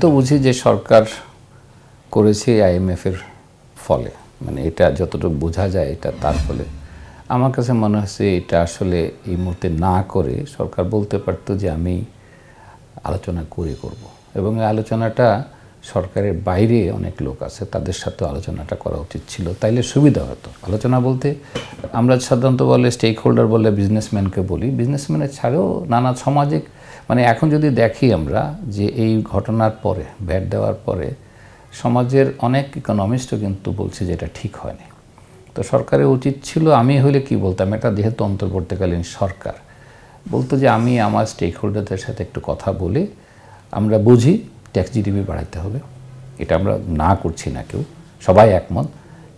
তো বুঝি যে সরকার করেছে আইএমএফের ফলে। মানে এটা যতটুকু বোঝা যায় এটা তার ফলে। আমার কাছে মনে হচ্ছে এটা আসলে এই মুহূর্তে না করে সরকার বলতে পারতো যে আমি আলোচনা করে করব। এবং এই আলোচনাটা সরকারের বাইরে অনেক লোক আছে, তাদের সাথে আলোচনাটা করা উচিত ছিল। তাইলে সুবিধা হতো। আলোচনা বলতে আমরা সাধারণত বলে স্টেক হোল্ডার বলে বিজনেসম্যানকে বলি। বিজনেসম্যানের ছাড়াও নানা সামাজিক মানে এখন যদি দেখি আমরা যে এই ঘটনার পরে ব্যাট দেওয়ার পরে সমাজের অনেক ইকোনমিস্টও কিন্তু বলছে যে এটা ঠিক হয়নি। তো সরকারের উচিত ছিল আমি হলে কি বলতাম? এটা যেহেতু অন্তর্বর্তীকালীন সরকার, বলতো যে আমি আমার স্টেক হোল্ডারদের সাথে একটু কথা বলে, আমরা বুঝি ট্যাক্স জিডিপি বাড়াতে হবে। এটা আমরা না করছি না কেউ, সবাই একমত।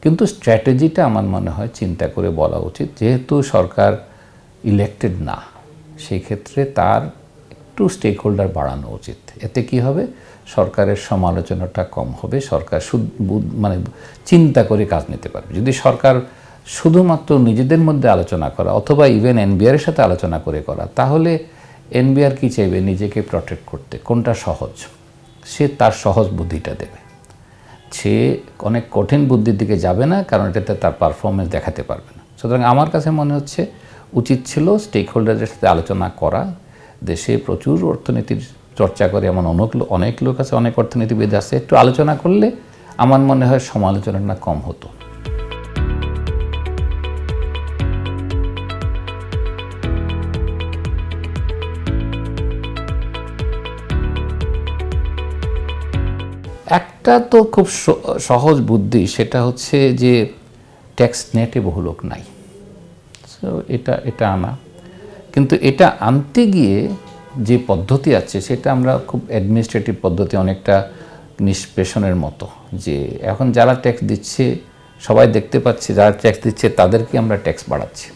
কিন্তু স্ট্র্যাটেজিটা আমার মনে হয় চিন্তা করে বলা উচিত, যেহেতু সরকার ইলেক্টেড না, সেই ক্ষেত্রে তার একটু স্টেক হোল্ডার বাড়ানো উচিত। এতে কি হবে? সরকারের সমালোচনাটা কম হবে, সরকার মানে চিন্তা করে কাজ নিতে পারবে। যদি সরকার শুধুমাত্র নিজেদের মধ্যে আলোচনা করা অথবা ইভেন এনবিআর সাথে আলোচনা করে করা, তাহলে এনবিআর কি চাইবে? নিজেকে প্রটেক্ট করতে। কোনটা সহজ? সে তার সহজ বুদ্ধিটা দেবে। সে অনেক কঠিন বুদ্ধির দিকে যাবে না, কারণ এটাতে তার পারফরমেন্স দেখাতে পারবে না। সুতরাং আমার কাছে মনে হচ্ছে, উচিত ছিল স্টেক হোল্ডারদের সাথে আলোচনা করা দেশে প্রচুর অর্থনীতির চর্চা করে, এমন অনেক অনেক লোক আছে, অনেক অর্থনীতিবিদ আছে। একটু আলোচনা করলে আমার মনে হয় সমালোচনাটা কম হতো। একটা তো খুব সহজ বুদ্ধি, সেটা হচ্ছে যে ট্যাক্স নেটে বহু লোক নাই। এটা এটা আনা। কিন্তু এটা আনতে গিয়ে যে পদ্ধতি আছে, সেটা আমরা খুব অ্যাডমিনিস্ট্রেটিভ পদ্ধতি অনেকটা নিষ্পেষণের মতো যে এখন যারা ট্যাক্স দিচ্ছে, সবাই দেখতে পাচ্ছে, যারা ট্যাক্স দিচ্ছে, তাদেরকে আমরা ট্যাক্স বাড়াচ্ছি।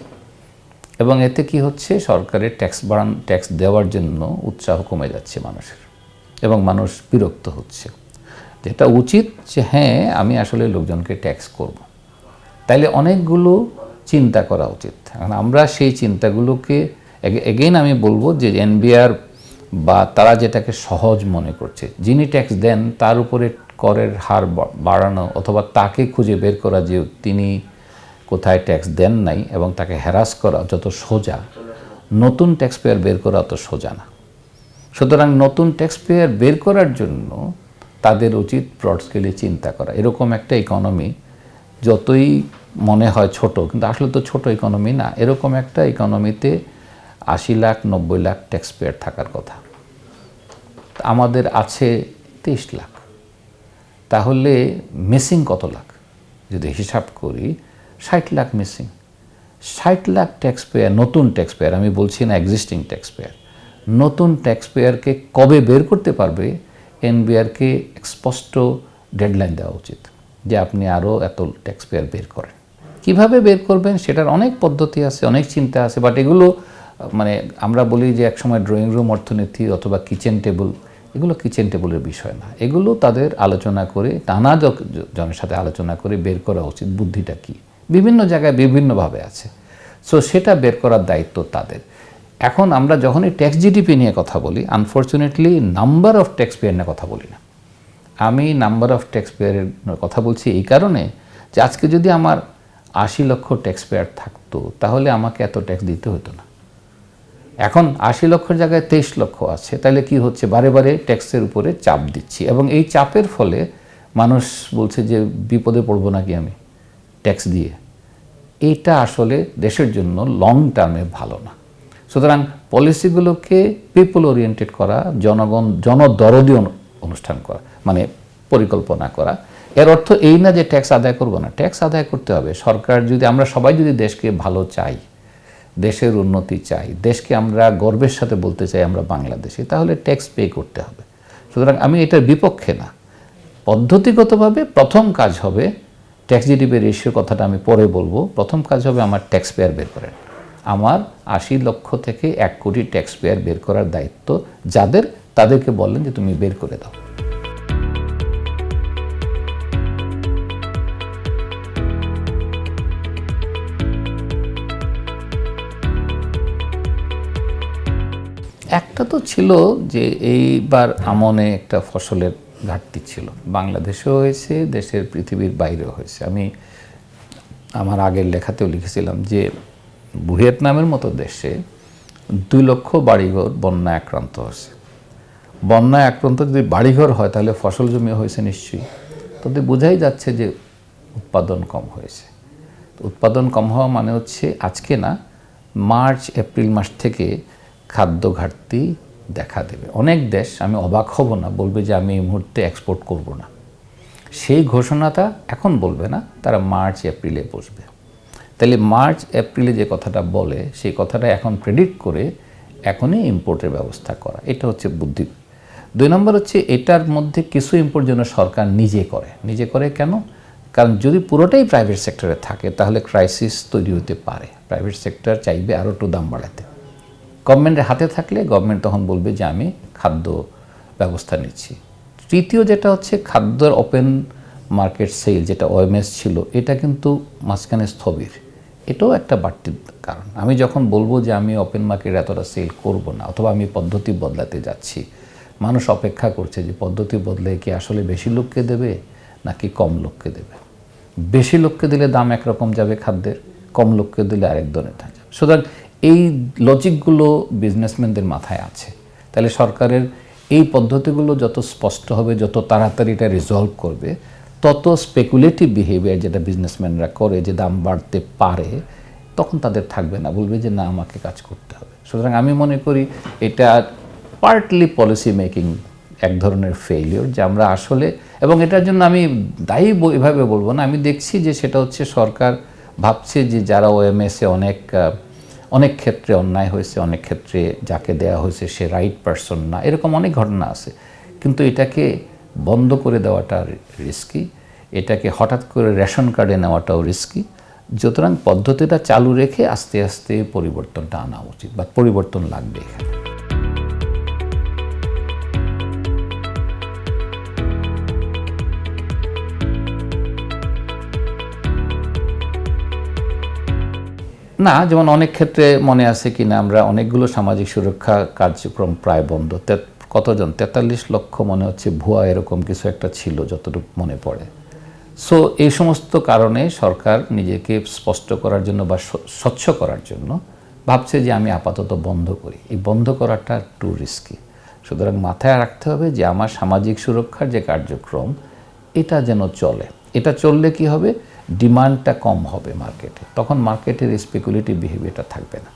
এবং এতে কি হচ্ছে, সরকারের ট্যাক্স বাড়ান ট্যাক্স দেওয়ার জন্য উৎসাহ কমে যাচ্ছে মানুষের এবং মানুষ বিরক্ত হচ্ছে। যেটা উচিত যে হ্যাঁ আমি আসলে লোকজনকে ট্যাক্স করব। তাইলে অনেকগুলো চিন্তা করা উচিত। এখন আমরা সেই চিন্তাগুলোকে এগেইন আমি বলব যে এনবিআর বা তারা যেটাকে সহজ মনে করছে, যিনি ট্যাক্স দেন, তার উপরে করের হার বাড়ানো অথবা তাকে খুঁজে বের করা যে তিনি কোথায় ট্যাক্স দেন নাই এবং তাকে হ্যারাস করা যত সোজা, নতুন ট্যাক্স পেয়ার বের করা অত সোজা না। সুতরাং নতুন ট্যাক্স পেয়ার বের করার জন্য তাদের উচিত ব্রড স্কেলে চিন্তা করা। এরকম একটা ইকোনমি যতই মনে হয় ছোট, কিন্তু আসলে তো ছোট ইকোনমি না, এরকম একটা ইকোনমিতে আশি লাখ, নব্বই লাখ ট্যাক্স পেয়ার থাকার কথা। আমাদের আছে তেইশ লাখ। তাহলে মিসিং কত লাখ? যদি হিসাব করি, ষাট লাখ মিসিং ষাট লাখ ট্যাক্স পেয়ার নতুন ট্যাক্স পেয়ার আমি বলছি না এক্সিস্টিং ট্যাক্স পেয়ার নতুন ট্যাক্স পেয়ারকে কবে বের করতে পারবে? এনবিআরকে স্পষ্ট ডেডলাইন দেওয়া উচিত যে আপনি আরও এত ট্যাক্স পেয়ার বের করেন। কীভাবে বের করবেন? সেটার অনেক পদ্ধতি আছে, অনেক চিন্তা আছে বাট এগুলো মানে আমরা বলি যে একসময় ড্রয়িং রুম অর্থনীতি অথবা কিচেন টেবিল এগুলো কিচেন টেবিলের বিষয় না। এগুলো তাদের আলোচনা করে জ- জনের সাথে আলোচনা করে বের করা উচিত বুদ্ধিটা কি? বিভিন্ন জায়গায় বিভিন্নভাবে আছে। সো সেটা বের করার দায়িত্ব তাদের। এখন আমরা যখনই ট্যাক্স জিডিপি নিয়ে কথা বলি unfortunately number of taxpayer নিয়ে কথা বলি না। আমি নাম্বার অফ ট্যাক্স পেয়ারের কথা বলছি এই কারণে যে আজকে যদি আমার আশি লক্ষ ট্যাক্স পেয়ার থাকতো, তাহলে আমাকে এত ট্যাক্স দিতে হতো না। এখন আশি লক্ষের জায়গায় তেইশ লক্ষ আছে, তাহলে কি হচ্ছে? বারে বারে ট্যাক্সের উপরে চাপ দিচ্ছি। এবং এই চাপের ফলে মানুষ বলছে যে বিপদে পড়ব নাকি আমি ট্যাক্স দিয়ে। এটা আসলে দেশের জন্য লং টার্মে ভালো না। সুতরাং পলিসিগুলোকে পিপল ওরিয়েন্টেড করা, জনগণ, জনদরদি অনু- অনুষ্ঠান করা মানে পরিকল্পনা করা, এর অর্থ এই না যে ট্যাক্স আদায় করব না। ট্যাক্স আদায় করতে হবে। সরকার যদি, আমরা সবাই যদি দেশকে ভালো চাই দেশের উন্নতি চাই, দেশকে আমরা গর্বের সাথে বলতে চাই আমরা বাংলাদেশি, তাহলে ট্যাক্স পে করতে হবে। সুতরাং আমি এটার বিপক্ষে না। পদ্ধতিগতভাবে প্রথম কাজ হবে ট্যাক্স জিডিপি রেশিওর কথাটা আমি পরে বলব। প্রথম কাজ হবে আমার ট্যাক্স পেয়ার বের করেন আমার আশি লক্ষ থেকে এক কোটি ট্যাক্স পেয়ার বের করার দায়িত্ব যাদের, তাদেরকে বললেন যে তুমি বের করে দাও। একটা তো ছিল যে এইবার আমনে একটা ফসলের ঘাটতি ছিল। বাংলাদেশেও হয়েছে, দেশের পৃথিবীর বাইরেও হয়েছে। আমি আমার আগের লেখাতেও লিখেছিলাম যে ভিয়েতনামের মতো দেশে দুই লক্ষ বাড়িঘর বন্যায় আক্রান্ত হয়েছে। বন্যায় আক্রান্ত যদি বাড়িঘর হয়, তাহলে ফসল জমি হয়েছে নিশ্চয়ই। তাতে বোঝাই যাচ্ছে যে উৎপাদন কম হয়েছে। উৎপাদন কম হওয়া মানে হচ্ছে আজকে না, মার্চ, এপ্রিল মাস থেকে খাদ্য ঘাটতি দেখা দেবে। অনেক দেশ, আমি অবাক হব না, বলবে যে আমি এই মুহূর্তে এক্সপোর্ট করব না। সেই ঘোষণাটা এখন বলবে না, তারা মার্চ, এপ্রিলে বসবে। তাহলে মার্চ, এপ্রিলে যে কথাটা বলে, সেই কথাটা এখন প্রেডিক্ট করে এখনই ইম্পোর্টের ব্যবস্থা করা। এটা হচ্ছে বুদ্ধি। দুই নম্বর হচ্ছে, এটার মধ্যে কিছু ইম্পোর্ট যেন সরকার নিজে করে। নিজে করে কেন? কারণ যদি পুরোটাই প্রাইভেট সেক্টরে থাকে, তাহলে ক্রাইসিস তৈরি হতে পারে। প্রাইভেট সেক্টর চাইবে আরও একটু দাম বাড়াতে। গভর্নমেন্টের হাতে থাকলে গভর্নমেন্ট তখন বলবে যে আমি খাদ্য ব্যবস্থা নিচ্ছি। তৃতীয় যেটা হচ্ছে খাদ্যের ওপেন মার্কেট সেল যেটা ওএমএস ছিল, এটা কিন্তু মাঝখানে স্থবির। এটাও একটা বাড়তির কারণ। আমি যখন বলব যে আমি ওপেন মার্কেট এতটা সেল করব না, অথবা আমি পদ্ধতি বদলাতে যাচ্ছি, মানুষ অপেক্ষা করছে যে পদ্ধতি বদলে কি আসলে বেশি লোককে দেবে, নাকি কম লোককে দেবে? বেশি লোককে দিলে দাম একরকম যাবে খাদ্যের, কম লোককে দিলে আরেক ধরনের থাকবে সুতরাং এই লজিকগুলো বিজনেসম্যানদের মাথায় আছে। তাহলে সরকারের এই পদ্ধতিগুলো যত স্পষ্ট হবে, যত তাড়াতাড়ি এটা রিজলভ করবে, তত স্পেকুলেটিভ বিহেভিয়ার যেটা বিজনেসম্যানরা করে, যে দাম বাড়তে পারে, তখন তাদের থাকবে না। বলবে যে, না, আমাকে কাজ করতে হবে। সুতরাং আমি মনে করি এটা পার্টলি পলিসি মেকিং এক ধরনের ফেইলিওর যে আমরা আসলে, এবং এটার জন্য আমি দায়ী এভাবে বলব না। আমি দেখছি যে সেটা হচ্ছে সরকার ভাবছে যে যারা ওএমএসে অনেক অনেক ক্ষেত্রে অন্যায় হয়েছে, অনেক ক্ষেত্রে যাকে দেয়া হয়েছে সে রাইট পারসন না, এরকম অনেক ঘটনা আছে। কিন্তু এটাকে বন্ধ করে দেওয়াটা রিস্কি এটাকে হঠাৎ করে রেশন কার্ডে নেওয়াটাও রিস্কি সুতরাং পদ্ধতিটা চালু রেখে আস্তে আস্তে পরিবর্তনটা আনা উচিত বা পরিবর্তন লাগবে এখানে। না, যেমন অনেক ক্ষেত্রে মনে আছে কিনা, আমরা অনেকগুলো সামাজিক সুরক্ষা কার্যক্রম প্রায় বন্ধ। কতজন? তেতাল্লিশ লক্ষ মনে হচ্ছে ভুয়া এরকম কিছু একটা ছিল, যতটুকু মনে পড়ে। সো এই সমস্ত কারণে সরকার নিজেকে স্পষ্ট করার জন্য বা স্বচ্ছ করার জন্য ভাবছে যে আমি আপাতত বন্ধ করি। এই বন্ধ করাটা টু রিস্কি সুতরাং মাথায় রাখতে হবে যে আমার সামাজিক সুরক্ষার যে কার্যক্রম, এটা যেন চলে। এটা চললে কি হবে? ডিমান্ডটা কম হবে মার্কেটে, তখন মার্কেটের স্পেকুলেটিভ বিহেভিয়ারটা থাকবে না।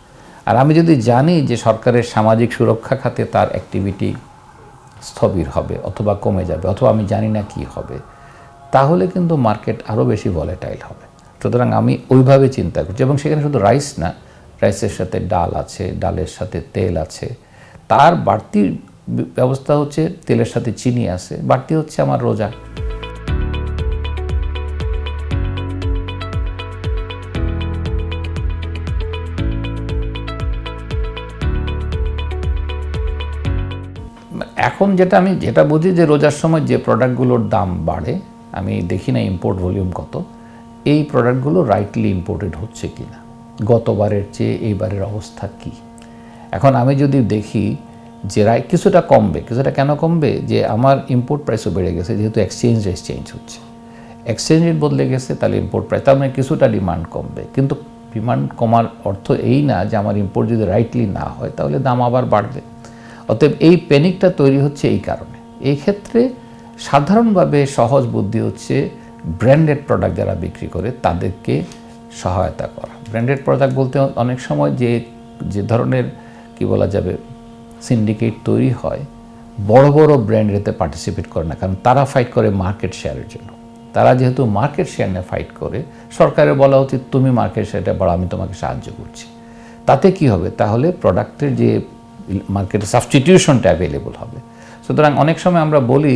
আর আমি যদি জানি যে সরকারের সামাজিক সুরক্ষা খাতে তার অ্যাক্টিভিটি স্থবির হবে অথবা কমে যাবে, অথবা আমি জানি না কি হবে, তাহলে কিন্তু মার্কেট আরও বেশি ভলেটাইল হবে। সুতরাং আমি ওইভাবে চিন্তা করছি এবং সেখানে শুধু রাইস না রাইসের সাথে ডাল আছে, ডালের সাথে তেল আছে, তার বাড়তি ব্যবস্থা হচ্ছে তেলের সাথে চিনি আছে, বাড়তি হচ্ছে আমার রোজা। এখন যেটা আমি, যেটা বুঝি যে রোজার সময় যে প্রোডাক্টগুলোর দাম বাড়ে, আমি দেখি না ইম্পোর্ট ভলিউম কত, এই প্রোডাক্টগুলো রাইটলি ইম্পোর্টেড হচ্ছে কি না গতবারের চেয়ে এইবারের অবস্থা কি? এখন আমি যদি দেখি যে রাই কিছুটা কমবে, কিছুটা কেন কমবে? যে আমার ইম্পোর্ট প্রাইসও বেড়ে গেছে, যেহেতু এক্সচেঞ্জ রেট চেঞ্জ হচ্ছে। এক্সচেঞ্জ রেট বদলে গেছে, তাহলে ইম্পোর্ট প্রাইস তার মানে কিছুটা ডিমান্ড কমবে। কিন্তু ডিমান্ড কমার অর্থ এই না যে আমার ইম্পোর্ট যদি রাইটলি না হয়, তাহলে দাম আবার বাড়বে। অতএব এই প্যানিকটা তৈরি হচ্ছে এই কারণে। এই ক্ষেত্রে সাধারণভাবে সহজ বুদ্ধি হচ্ছে ব্র্যান্ডেড প্রোডাক্ট যারা বিক্রি করে তাদেরকে সহায়তা করা। ব্র্যান্ডেড প্রোডাক্ট বলতে অনেক সময় যে যে ধরনের কি বলা যাবে, সিন্ডিকেট তৈরি হয়, বড় বড় ব্র্যান্ড এতে পার্টিসিপেট করে না। কারণ তারা ফাইট করে মার্কেট শেয়ারের জন্য। তারা যেহেতু মার্কেট শেয়ার নিয়ে ফাইট করে সরকারের বলা উচিত, তুমি মার্কেট শেয়ারটা বাড়ো আমি তোমাকে সাহায্য করছি। তাতে কি হবে? তাহলে প্রোডাক্টের যে মার্কেটে সাবস্টিটিউশনটা অ্যাভেলেবল হবে। সুতরাং অনেক সময় আমরা বলি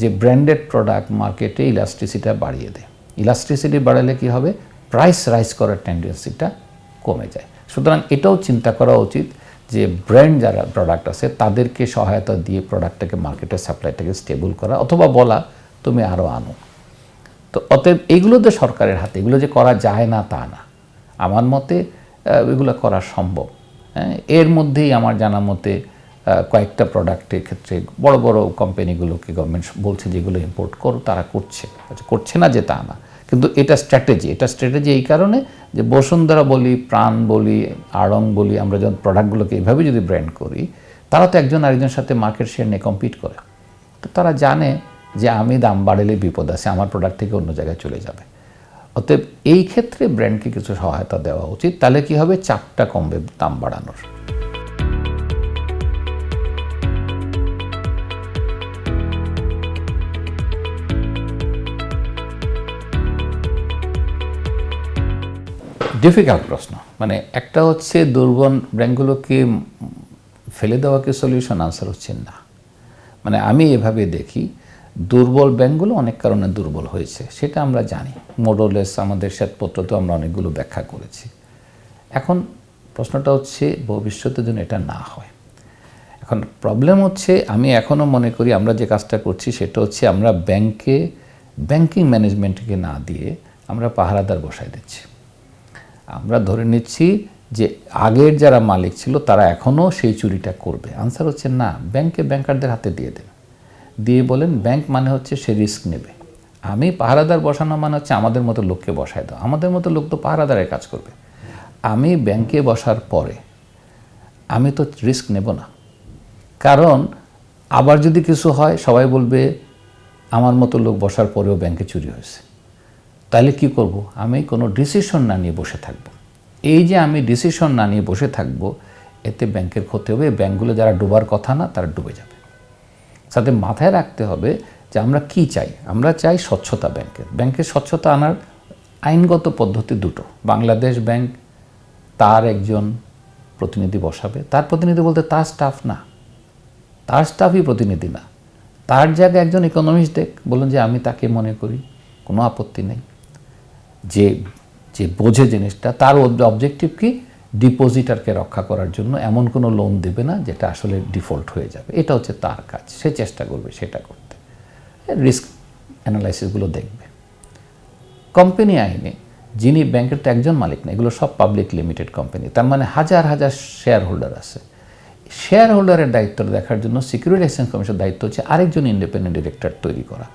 যে ব্র্যান্ডেড প্রোডাক্ট মার্কেটে ইলাস্ট্রিসিটা বাড়িয়ে দেয় ইলাস্ট্রিসিটি বাড়ালে কি হবে? প্রাইস রাইজ করার টেন্ডেন্সিটা কমে যায়। সুতরাং এটাও চিন্তা করা উচিত যে ব্র্যান্ড যারা প্রোডাক্ট আছে, তাদেরকে সহায়তা দিয়ে প্রোডাক্টটাকে মার্কেটের সাপ্লাইটাকে স্টেবল করা অথবা বলা, তুমি আরও আনো। তো অতএব এইগুলো তো সরকারের হাতে, এগুলো যে করা যায় না তা না। আমার মতে এগুলো করা সম্ভব। এর মধ্যেই আমার জানা মতে কয়েকটা প্রোডাক্টের ক্ষেত্রে বড় বড় কোম্পানিগুলোকে গভর্নমেন্ট বলছে যেগুলো ইম্পোর্ট করো তারা করছে। আচ্ছা, করছে না যে তা না। কিন্তু এটা স্ট্র্যাটেজি এটা স্ট্র্যাটেজি এই কারণে যে বসুন্ধরা বলি প্রাণ বলি আড়ং বলি আমরা যখন প্রোডাক্টগুলোকে এইভাবে যদি ব্র্যান্ড করি তারা তো একজন আরেকজনের সাথে মার্কেট শেয়ার নিয়ে কম্পিট করে। তো তারা জানে যে আমি দাম বাড়ালে বিপদ আছে আমার প্রোডাক্ট থেকে অন্য জায়গায় চলে যাবে। অতএব এই ক্ষেত্রে ব্র্যান্ডকে কিছু সহায়তা দেওয়া উচিত, তাহলে কি হবে? চাপটা কমবে দাম বাড়ানোর। ডিফিকাল্ট প্রশ্ন। মানে একটা হচ্ছে দুর্বল ব্র্যান্ডগুলোকে ফেলে দেওয়াকে সলিউশন আনসার হচ্ছে না। মানে আমি এভাবে দেখি দুর্বল ব্যাংকগুলো অনেক কারণে দুর্বল হয়েছে, সেটা আমরা জানি। মোডলেস আমাদের শ্বেতপত্রতেও আমরা অনেকগুলো ব্যাখ্যা করেছি। এখন প্রশ্নটা হচ্ছে ভবিষ্যতের যেন এটা না হয়। এখন প্রবলেম হচ্ছে, আমি এখনও মনে করি আমরা যে কাজটা করছি, সেটা হচ্ছে আমরা ব্যাংকে ব্যাংকিং ম্যানেজমেন্টকে না দিয়ে আমরা পাহারাদার বসাই দিচ্ছি। আমরা ধরে নিচ্ছি যে আগের যারা মালিক ছিল, তারা এখনও সেই চুরিটা করবে। আনসার হচ্ছে না। ব্যাংকে ব্যাংকারদের হাতে দিয়ে দেন দিয়ে বলেন, ব্যাংক মানে হচ্ছে সে রিস্ক নেবে। আমি পাহারাদার বসানো মানে হচ্ছে আমাদের মতো লোককে বসায় দাও। আমাদের মতো লোক তো পাহারাদারের কাজ করবে। আমি ব্যাংকে বসার পরে আমি তো রিস্ক নেব না। কারণ আবার যদি কিছু হয়, সবাই বলবে, আমার মতো লোক বসার পরেও ব্যাংকে চুরি হয়েছে। তাহলে কি করব? আমি কোনো ডিসিশন না নিয়ে বসে থাকব। এই যে আমি ডিসিশন না নিয়ে বসে থাকব, এতে ব্যাংকের ক্ষতি হবে। ব্যাংকগুলো যারা ডোবার কথা না, তারা ডুবে যাবে। সাথে মাথায় রাখতে হবে যে আমরা কি চাই? আমরা চাই স্বচ্ছতা ব্যাংকের। ব্যাংকের স্বচ্ছতা আনার আইনগত পদ্ধতি দুটো। বাংলাদেশ ব্যাংক তার একজন প্রতিনিধি বসাবে। তার প্রতিনিধি বলতে তার স্টাফ না। তার স্টাফই প্রতিনিধি না। তার জায়গায় একজন ইকোনমিস্ট দেখ, বলুন যে আমি তাকে মনে করি, কোনো আপত্তি নেই। যে যে বোঝে জিনিসটা, তার অবজেক্টিভ কি? ডিপোজিটারকে রক্ষা করার জন্য এমন কোনো লোন দেবে না যেটা আসলে ডিফল্ট হয়ে যাবে। এটা হচ্ছে তার কাজ। সে চেষ্টা করবে সেটা করতে। রিস্ক অ্যানালাইসিসগুলো দেখবে। কোম্পানি আইনে যিনি ব্যাংকের তো একজন মালিক না, এগুলো সব পাবলিক লিমিটেড কোম্পানি তার মানে হাজার হাজার শেয়ার হোল্ডার আছে। শেয়ার হোল্ডারের দায়িত্ব দেখার জন্য সিকিউরিটি এক্সচেঞ্জ কমিশনের দায়িত্ব হচ্ছে আরেকজন ইন্ডিপেন্ডেন্ট ডিরেক্টর তৈরি করা।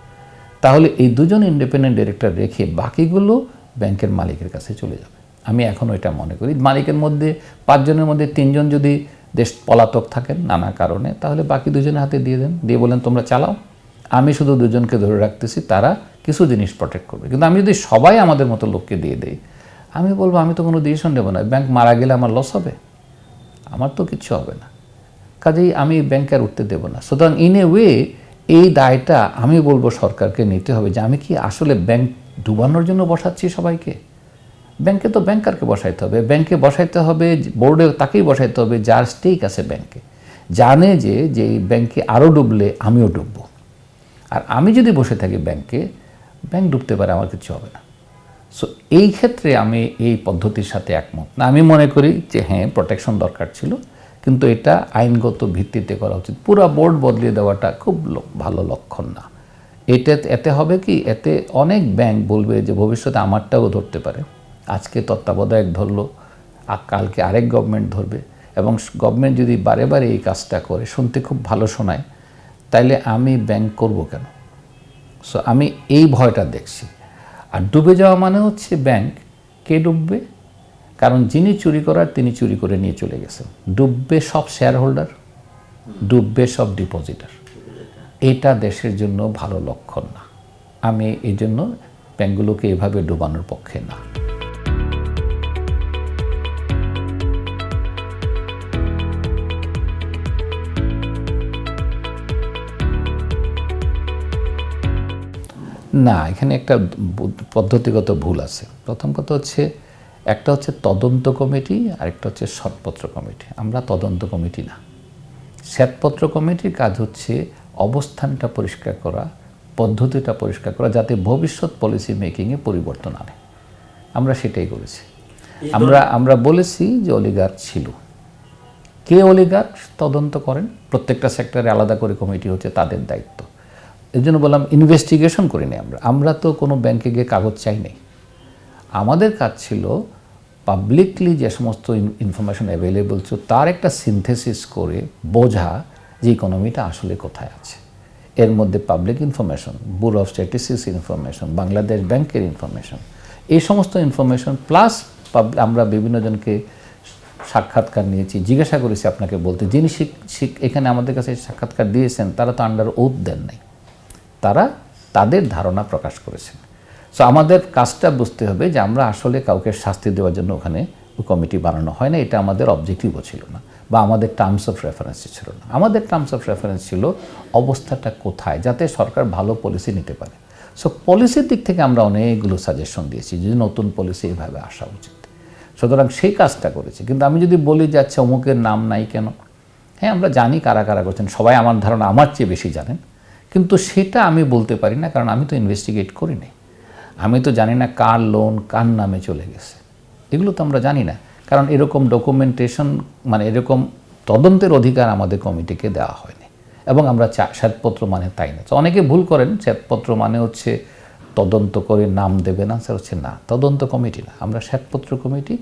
তাহলে এই দুজন ইন্ডিপেন্ডেন্ট ডিরেক্টর রেখে বাকিগুলো ব্যাংকের মালিকের কাছে চলে যাবে। আমি এখন ওইটা মনে করি। মালিকের মধ্যে, পাঁচজনের মধ্যে তিনজন যদি দেশ পলাতক থাকেন নানা কারণে, তাহলে বাকি দুজনের হাতে দিয়ে দেন। দিয়ে বলেন, তোমরা চালাও। আমি শুধু দুজনকে ধরে রাখতেছি, তারা কিছু জিনিস প্রোটেক্ট করবে। কিন্তু আমি যদি সবাই আমাদের মতো লোককে দিয়ে দেই, আমি বলব, আমি তো কোনো ডিসিশন নেব না। ব্যাংক মারা গেলে আমার লস হবে? আমার তো কিচ্ছু হবে না। কাজেই আমি ব্যাংকে আর উঠতে দেবো না। সুতরাং ইন এ ওয়ে এই দায়টা আমি বলব সরকারকে নিতে হবে যে আমি কি আসলে ব্যাংক ডুবানোর জন্য বসাচ্ছি সবাইকে? ব্যাংকে তো ব্যাংকারকে বসাইতে হবে? ব্যাংকে বসাইতে হবে বোর্ডে তাকেই বসাইতে হবে যার স্টেক আছে ব্যাংকে জানে যে যে ব্যাংকে আরও ডুবলে আমিও ডুববো। আর আমি যদি বসে থাকি ব্যাংকে ব্যাংক ডুবতে পারে আমার কিছু হবে না। সো এই ক্ষেত্রে আমি এই পদ্ধতির সাথে একমত। না, আমি মনে করি যে হ্যাঁ প্রোটেকশন দরকার ছিল, কিন্তু এটা আইনগত ভিত্তিতে করা উচিত। পুরো বোর্ড বদলিয়ে দেওয়াটা খুব ভালো লক্ষণ না। এটা এতে হবে কি? এতে অনেক ব্যাংক বলবে যে, ভবিষ্যতে আমারটাও ধরতে পারে। আজকে তত্ত্বাবধায়ক ধরলো কালকে আরেক গভর্নমেন্ট ধরবে। এবং গভর্নমেন্ট যদি বারে বারে এই কাজটা করে, শুনতে খুব ভালো শোনায়, তাইলে আমি ব্যাংক করব কেন? সো আমি এই ভয়টা দেখছি। আর ডুবে যাওয়া মানে হচ্ছে ব্যাংক কে ডুববে? কারণ যিনি চুরি করার, তিনি চুরি করে নিয়ে চলে গেছেন। ডুববে সব শেয়ার হোল্ডার ডুববে সব ডিপোজিটার এটা দেশের জন্য ভালো লক্ষণ না। আমি এই জন্য ব্যাংকগুলোকে এভাবে ডুবানোর পক্ষে না। না এখানে একটা পদ্ধতিগত ভুল আছে। প্রথম কথা হচ্ছে একটা হচ্ছে তদন্ত কমিটি আর একটা হচ্ছে সৎপত্র কমিটি। আমরা তদন্ত কমিটি না। শ্বেতপত্র কমিটির কাজ হচ্ছে অবস্থানটা পরিষ্কার করা পদ্ধতিটা পরিষ্কার করা যাতে ভবিষ্যৎ পলিসি মেকিংয়ে পরিবর্তন আনে। আমরা সেটাই করেছি। আমরা আমরা বলেছি যে অলিগার ছিল। কে অলিগার তদন্ত করেন। প্রত্যেকটা সেক্টরে আলাদা করে কমিটি হচ্ছে তাদের দায়িত্ব। এই জন্য বললাম ইনভেস্টিগেশন করিনি আমরা। আমরা তো কোনো ব্যাংকে গিয়ে কাগজ চাই নাই আমাদের কাজ ছিল পাবলিকলি যে সমস্ত ইনফরমেশন অ্যাভেলেবল ছিল, তার একটা সিনথেসিস করে বোঝা যে ইকোনমিটা আসলে কোথায় আছে। এর মধ্যে public information bureau of statistics information Bangladesh ব্যাংকের ইনফরমেশন এই সমস্ত ইনফরমেশন প্লাস আমরা বিভিন্ন জনকে সাক্ষাৎকার নিয়েছি, জিজ্ঞাসা করেছি আপনাকে বলতে। যিনি এখানে আমাদের কাছে সাক্ষাৎকার দিয়েছেন, তারা তো আন্ডার ওথ দেন নাই। তারা তাদের ধারণা প্রকাশ করেছেন। সো আমাদের কাজটা বুঝতে হবে যে আমরা আসলে কাউকে শাস্তি দেওয়ার জন্য ওখানে কমিটি বানানো হয় না, এটা আমাদের অবজেক্টিভও ছিল না বা আমাদের টার্মস অফ রেফারেন্স ছিল না। আমাদের টার্মস অফ রেফারেন্স ছিল অবস্থাটা কোথায়, যাতে সরকার ভালো পলিসি নিতে পারে। সো পলিসির দিক থেকে আমরা অনেকগুলো সাজেশন দিয়েছি, যে নতুন পলিসি এইভাবে আসা উচিত। সুতরাং সেই কাজটা করেছি। কিন্তু আমি যদি বলি যে আচ্ছা অমুকের নাম নাই কেন? হ্যাঁ আমরা জানি কারা কারা করছেন, সবাই আমার ধারণা আমার চেয়ে বেশি জানেন। কিন্তু সেটা আমি বলতে পারি না, কারণ আমি তো ইনভেস্টিগেট করি নাই আমি তো জানি না কার লোন কার নামে চলে গেছে। এগুলো তো আমরা জানি না। কারণ এরকম ডকুমেন্টেশন মানে এরকম তদন্তের অধিকার আমাদের কমিটিকে দেওয়া হয়নি। এবং আমরা শ্বেতপত্র মানে তাই না। তো অনেকে ভুল করেন, শ্বেতপত্র মানে হচ্ছে তদন্ত করে নাম দেবে না স্যার হচ্ছে না। তদন্ত কমিটি না, আমরা শ্বেতপত্র কমিটি।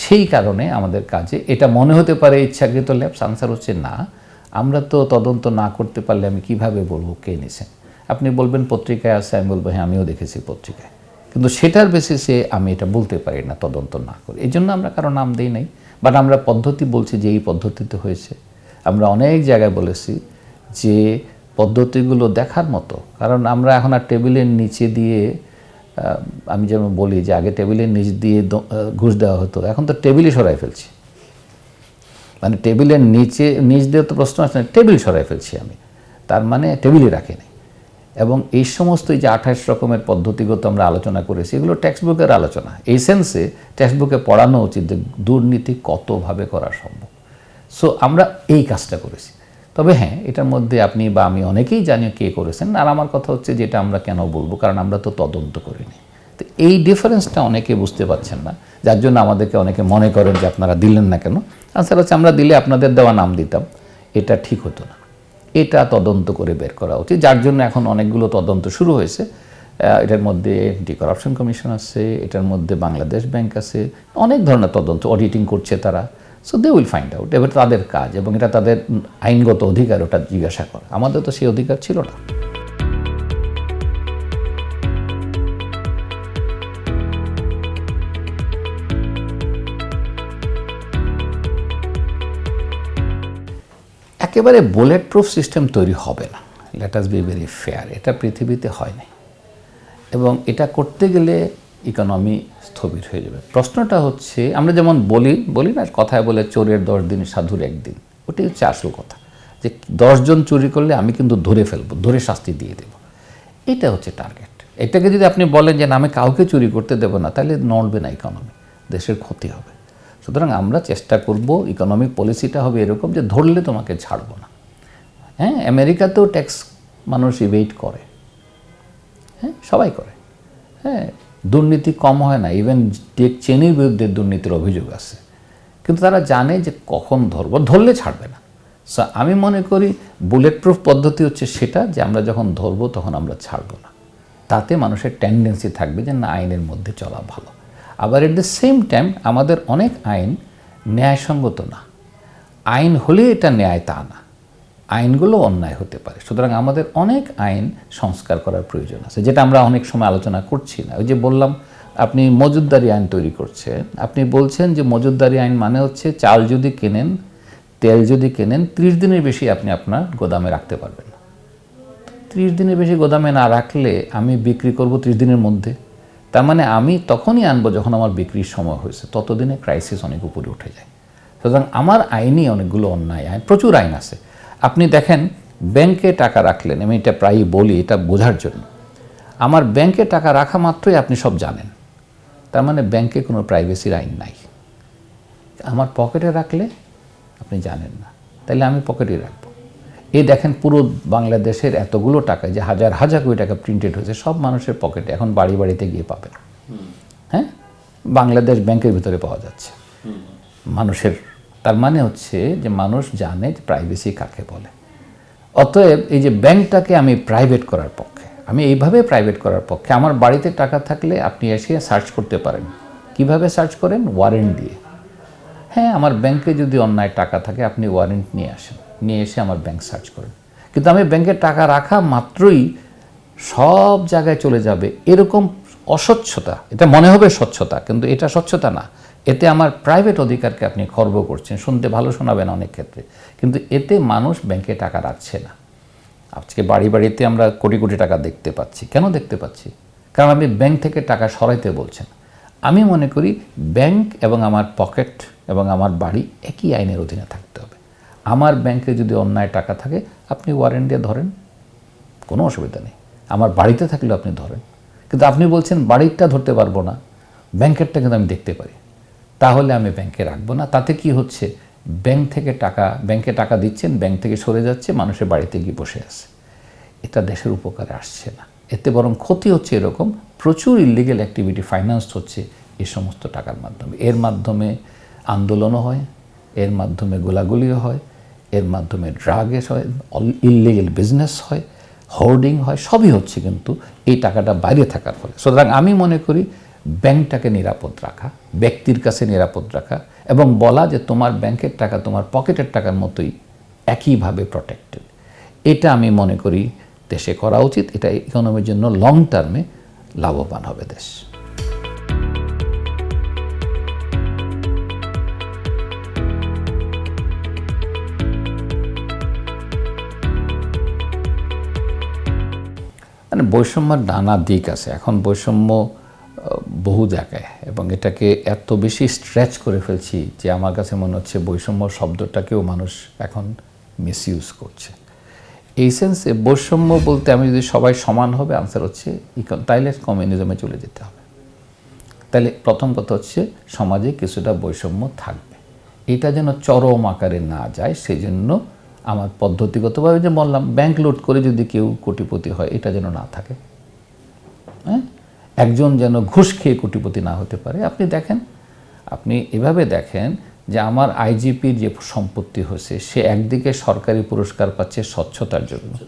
সেই কারণে আমাদের কাজে, এটা মনে হতে পারে ইচ্ছাকৃত ল্যাবস আনসার হচ্ছে না। আমরা তো তদন্ত না করতে পারলে আমি কীভাবে বলব কে নিছেন আপনি বলবেন পত্রিকায় আছে, আমি বলব হ্যাঁ আমিও দেখেছি পত্রিকায়। কিন্তু সেটার বেসিসে আমি এটা বলতে পারি না, তদন্ত না করে। এই জন্য আমরা কারও নাম দিই নাই। বাট আমরা পদ্ধতি বলছি যে এই পদ্ধতিতে হয়েছে। আমরা অনেক জায়গায় বলেছি যে পদ্ধতিগুলো দেখার মতো। কারণ আমরা এখন আর টেবিলের নিচে দিয়ে আমি যেমন বলি যে আগে টেবিলের নিচ দিয়ে ঘুষ দেওয়া হতো। এখন তো টেবিলই সরাই ফেলছি। মানে টেবিলের নিচে নিচ দিয়ে তো প্রশ্ন আসছে না, টেবিল সরাই ফেলছি আমি। তার মানে টেবিলই রাখিনি। এবং এই সমস্ত যে আঠাশ রকমের পদ্ধতিগত আমরা আলোচনা করেছি এগুলো টেক্সট বুকের আলোচনা। এই সেন্সে টেক্সট বুকে পড়ানো উচিত যে দুর্নীতি কতভাবে করা সম্ভব। সো আমরা এই কাজটা করেছি। তবে হ্যাঁ এটার মধ্যে আপনি বা আমি অনেকেই জানি কে করেছেন। আর আমার কথা হচ্ছে যেটা আমরা কেন বলব কারণ আমরা তো তদন্ত করিনি। তো এই ডিফারেন্সটা অনেকে বুঝতে পারছেন না। যার জন্য আমাদেরকে অনেকে মনে করেন যে আপনারা দিলেন না কেন? আনসার হচ্ছে, আমরা দিলে আপনাদের দেওয়া নাম দিতাম। এটা ঠিক হতো না। এটা তদন্ত করে বের করা উচিত। যার জন্য এখন অনেকগুলো তদন্ত শুরু হয়েছে। এটার মধ্যে এন্টি করাপশন কমিশন আছে, এটার মধ্যে বাংলাদেশ ব্যাংক আছে, অনেক ধরনের তদন্ত অডিটিং করছে তারা। So they will find out এবার তাদের কাজ এবং এটা তাদের আইনগত অধিকার, ওটা জিজ্ঞাসা করা। আমাদের তো সেই অধিকার ছিল না। একেবারে বুলেট প্রুফ সিস্টেম তৈরি হবে না। Let us be very fair এটা পৃথিবীতে হয়নি এবং এটা করতে গেলে ইকোনমি স্থবির হয়ে যাবে। প্রশ্নটা হচ্ছে, আমরা যেমন বলি বলি না, কথায় বলে চোরের দশ দিন, সাধুর একদিন। ওটাই হচ্ছে আসল কথা। যে দশজন চুরি করলে আমি কিন্তু ধরে ফেলব, ধরে শাস্তি দিয়ে দেবো। এটা হচ্ছে টার্গেট এটাকে যদি আপনি বলেন যে না, আমি কাউকে চুরি করতে দেবো না, তাহলে নড়বে না ইকোনমি দেশের ক্ষতি হবে। সুতরাং আমরা চেষ্টা করব ইকোনমিক পলিসিটা হবে এরকম যে ধরলে তোমাকে ছাড়বো না। হ্যাঁ আমেরিকাতেও ট্যাক্স মানুষ ইভেট করে। হ্যাঁ সবাই করে। হ্যাঁ দুর্নীতি কম হয় না ইভেন টেক চেনির বিরুদ্ধে দুর্নীতির অভিযোগ আছে কিন্তু তারা জানে যে কখন ধরবো, ধরলে ছাড়বে না। সো আমি মনে করি বুলেট প্রুফ পদ্ধতি হচ্ছে সেটা যে আমরা যখন ধরবো তখন আমরা ছাড়বো না। তাতে মানুষের টেন্ডেন্সি থাকবে যে না, আইনের মধ্যে চলা ভালো। আবার এট দ্য সেম টাইম আমাদের অনেক আইন ন্যায়সঙ্গত না। আইন হলে এটা ন্যায় তা না। আইনগুলো অন্যায় হতে পারে। সুতরাং আমাদের অনেক আইন সংস্কার করার প্রয়োজন আছে, যেটা আমরা অনেক সময় আলোচনা করছি না। ওই যে বললাম, আপনি মজুদদারি আইন তৈরি করছেন। আপনি বলছেন যে মজুদদারি আইন মানে হচ্ছে চাল যদি কেনেন, তেল যদি কেনেন, ত্রিশ দিনের বেশি আপনি আপনার গোদামে রাখতে পারবেন না। ত্রিশ দিনের বেশি গোদামে না রাখলে আমি বিক্রি করব ত্রিশ দিনের মধ্যে। তার মানে আমি তখনই আনব যখন আমার বিক্রির সময় হয়েছে। ততদিনে ক্রাইসিস অনেক উপরে উঠে যায়। সুতরাং আমার আইনই অনেকগুলো অন্যায় আইন প্রচুর আইন আছে। আপনি দেখেন, ব্যাংকে টাকা রাখলেন, আমি এটা প্রায়ই বলি, এটা বোঝার জন্য। আমার ব্যাংকে টাকা রাখা মাত্রই আপনি সব জানেন। তার মানে ব্যাংকে কোনো প্রাইভেসির আইন নাই। আমার পকেটে রাখলে আপনি জানেন না। তাহলে আমি পকেটেই রাখব। এই দেখেন পুরো বাংলাদেশের এতগুলো টাকা যে হাজার হাজার কোটি টাকা প্রিন্টেড হয়েছে সব মানুষের পকেটে এখন বাড়ি বাড়িতে গিয়ে পাবেন। হ্যাঁ? বাংলাদেশ ব্যাংকের ভিতরে পাওয়া যাচ্ছে। মানুষের তার মানে হচ্ছে যে মানুষ জানে যে প্রাইভেসি কাকে বলে। অতএব এই যে ব্যাংকটাকে আমি প্রাইভেট করার পক্ষে আমি এইভাবে প্রাইভেট করার পক্ষে আমার বাড়িতে টাকা থাকলে আপনি এসে সার্চ করতে পারেন। কীভাবে সার্চ করেন? ওয়ারেন্ট দিয়ে। হ্যাঁ আমার ব্যাংকে যদি অন্যায় টাকা থাকে আপনি ওয়ারেন্ট নিয়ে আসেন। নিয়ে এসে আমার ব্যাংক সার্চ করেন কিন্তু আমি ব্যাংকে টাকা রাখা মাত্রই সব জায়গায় চলে যাবে এরকম অস্বচ্ছতা। এটা মনে হবে স্বচ্ছতা, কিন্তু এটা স্বচ্ছতা না। এতে আমার প্রাইভেট অধিকারকে আপনি খর্ব করছেন। শুনতে ভালো শোনাবেন অনেক ক্ষেত্রে। কিন্তু এতে মানুষ ব্যাংকে টাকা রাখছে না। আজকে বাড়ি বাড়িতে আমরা কোটি কোটি টাকা দেখতে পাচ্ছি। কেন দেখতে পাচ্ছি? কারণ আপনি ব্যাংক থেকে টাকা সরাইতে বলছেন। আমি মনে করি ব্যাংক এবং আমার পকেট এবং আমার বাড়ি একই আইনের অধীনে থাকতে হবে। আমার ব্যাংকে যদি অন্যায় টাকা থাকে, আপনি ওয়ারেন্ট দিয়ে ধরেন। কোনো অসুবিধা নেই। আমার বাড়িতে থাকলেও আপনি ধরেন। কিন্তু আপনি বলছেন বাড়িরটা ধরতে পারব না। ব্যাংকেরটা কিন্তু আমি দেখতে পারি। তাহলে আমি ব্যাংকে রাখব না। তাতে কি হচ্ছে? ব্যাংক থেকে টাকা, ব্যাংকে টাকা দিচ্ছেন, ব্যাংক থেকে সরে যাচ্ছে, মানুষের বাড়িতে গিয়ে বসে আছে। এটা দেশের উপকারে আসছে না। এতে বরং ক্ষতি হচ্ছে এরকম। প্রচুর ইলিগেল অ্যাক্টিভিটি ফাইন্যান্সড হচ্ছে এই সমস্ত টাকার মাধ্যমে। এর মাধ্যমে আন্দোলনও হয়, এর মাধ্যমে গোলাগুলিও হয়। এর মাধ্যমে ড্রাগেস হয় ইলিগেল বিজনেস হয় হোর্ডিং হয়, সবই হচ্ছে কিন্তু এই টাকাটা বাইরে থাকার ফলে। সুতরাং আমি মনে করি ব্যাংকটাকে নিরাপদ রাখা, ব্যক্তির কাছে নিরাপদ রাখা এবং বলা যে তোমার ব্যাংকের টাকা তোমার পকেটের টাকার মতোই একইভাবে প্রটেক্টেড এটা আমি মনে করি দেশে করা উচিত, এটা ইকোনমির জন্য লং টার্মে লাভবান হবে দেশ। মানে বৈষম্যের নানা দিক আছে। এখন বৈষম্য বহু জায়গায় এবং এটাকে এত বেশি স্ট্রেচ করে ফেলছি যে আমার কাছে মনে হচ্ছে বৈষম্য শব্দটাকেও মানুষ এখন মিসইউজ করছে। এই সেন্সে বৈষম্য বলতে আমি যদি সবাই সমান হবে আনসার হচ্ছে তাইলে কমিউনিজমে চলে যেতে হবে। তাহলে প্রথম কথা হচ্ছে সমাজে কিছুটা বৈষম্য থাকবে। এটা যেন চরম আকারে না যায় সেই জন্য আমার পদ্ধতিগতভাবে যে বললাম ব্যাংক লোড করে যদি কেউ কোটিপতি হয়, এটা যেন না থাকে। হ্যাঁ? একজন যেন ঘুষ খেয়ে কোটিপতি না হতে পারে। আপনি দেখেন, আপনি এভাবে দেখেন যে আমার আইজিপির যে সম্পত্তি হয়েছে, সে একদিকে সরকারি পুরস্কার পাচ্ছে স্বচ্ছতার জন্য।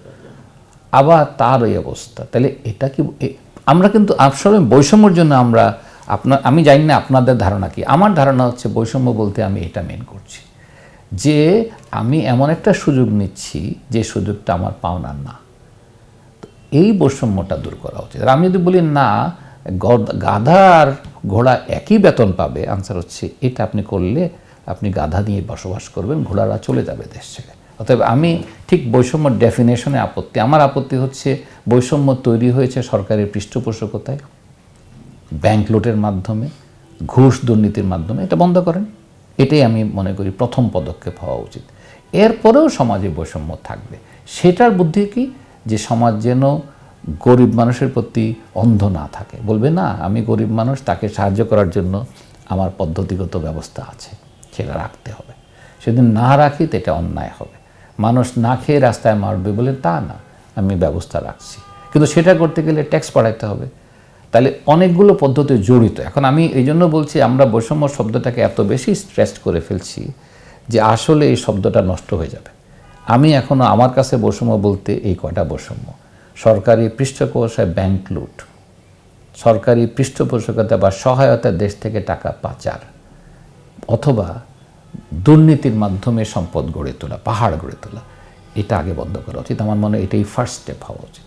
আবার তার এই অবস্থা। তাহলে এটা কি আমরা কিন্তু আসলে বৈষম্যর জন্য আমরা, আপনার, আমি জানি না আপনাদের ধারণা কি। আমার ধারণা হচ্ছে বৈষম্য বলতে আমি এটা মেন করছি। যে আমি এমন একটা সুযোগ নিচ্ছি যে সুযোগটা আমার পাওনার না। এই বৈষম্যটা দূর করা উচিত। আর আমি যদি বলি, না, গদ- গাধা আর ঘোড়া একই বেতন পাবে, আনসার হচ্ছে, এটা আপনি করলে আপনি গাধা নিয়ে বসবাস করবেন, ঘোড়ারা চলে যাবে দেশ ছেড়ে। অতএব আমি ঠিক বৈষম্য ডেফিনেশনে আপত্তি। আমার আপত্তি হচ্ছে বৈষম্য তৈরি হয়েছে সরকারের পৃষ্ঠপোষকতায় ব্যাংক লুটের মাধ্যমে, ঘুষ দুর্নীতির মাধ্যমে। এটা বন্ধ করেন। এটাই আমি মনে করি প্রথম পদক্ষেপ হওয়া উচিত। এরপরেও সমাজে বৈষম্য থাকবে। সেটার বুদ্ধি কি? যে সমাজ যেন গরিব মানুষের প্রতি অন্ধ না থাকে। বলবে, না, আমি গরিব মানুষ, তাকে সাহায্য করার জন্য আমার পদ্ধতিগত ব্যবস্থা আছে, সেটা রাখতে হবে। সেদিন না রাখি তো এটা অন্যায় হবে। মানুষ না খেয়ে রাস্তায় মারবে বলে তা না, আমি ব্যবস্থা রাখছি। কিন্তু সেটা করতে গেলে ট্যাক্স বাড়াইতে হবে। তাহলে অনেকগুলো পদ্ধতি জড়িত। এখন আমি এই জন্য বলছি, আমরা বৈষম্য শব্দটাকে এত বেশি স্ট্রেস করে ফেলছি যে আসলে এই শব্দটা নষ্ট হয়ে যাবে। আমি এখনও আমার কাছে বৈষম্য বলতে এই কয়টা বৈষম্য? সরকারি পৃষ্ঠপোষায় ব্যাংক লুট সরকারি পৃষ্ঠপোষকতা বা সহায়তা দেশ থেকে টাকা পাচার, অথবা দুর্নীতির মাধ্যমে সম্পদ গড়ে তোলা, পাহাড় গড়ে তোলা, এটা আগে বন্ধ করা উচিত। আমার মনে এটাই ফার্স্ট স্টেপ হওয়া উচিত।